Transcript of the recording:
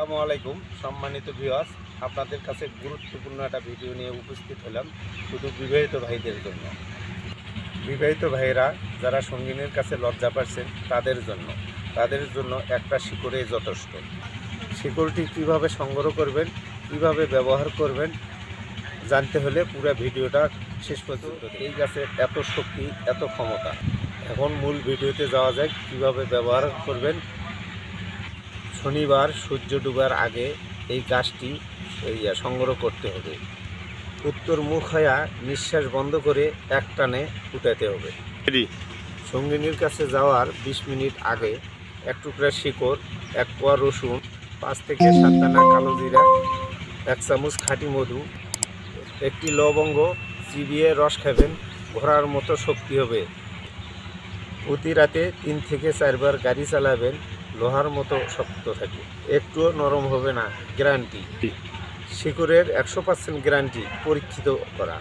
আসসালামু আলাইকুম, সম্মানিত ভিউয়ার্স আপনাদের কাছে গুরুত্বপূর্ণ একটা ভিডিও নিয়ে উপস্থিত হলাম, শুধু বিবাহিত ভাইদের জন্য। বিবাহিত ভাইয়েরা, যারা সঙ্গিনীর কাছে লজ্জা পাচ্ছেন, তাদের জন্য। তাদের জন্য একটা শিকড়ে যথেষ্ট। শিকড়টি কীভাবে সংগ্রহ করবেন, কীভাবে ব্যবহার করবেন, জানতে হলে পুরো ভিডিওটা শেষ পর্যন্ত এই গাছের এত শক্তি, এত ক্ষমতা। এখন মূল ভিডিওতে যাওয়া যায় কীভাবে ব্যবহার করবেন শনিবার সূর্য ডুবার আগে এই গাছটি সংগ্রহ করতে হবে। উত্তর মুখ হয়া নিঃশ্বাস বন্ধ করে এক টানে উঠাতে হবে। সঙ্গিনীর কাছে যাওয়ার বিশ মিনিট আগে এক টুকরা শিকড় এক পোয়া রসুন পাঁচ থেকে সাত দানা কালো জিরা এক চামচ খাঁটি মধু একটি লবঙ্গ চিবিয়ে রস খাবেন ঘোরার মতো শক্তি হবে। প্রতি রাতে তিন থেকে চারবার গাড়ি চালাবেন লোহার মতো শক্ত থাকে। একটুও নরম হবে না গ্যারান্টি শিকড়ের একশো পার্সেন্ট গ্যারান্টি পরীক্ষিত করা।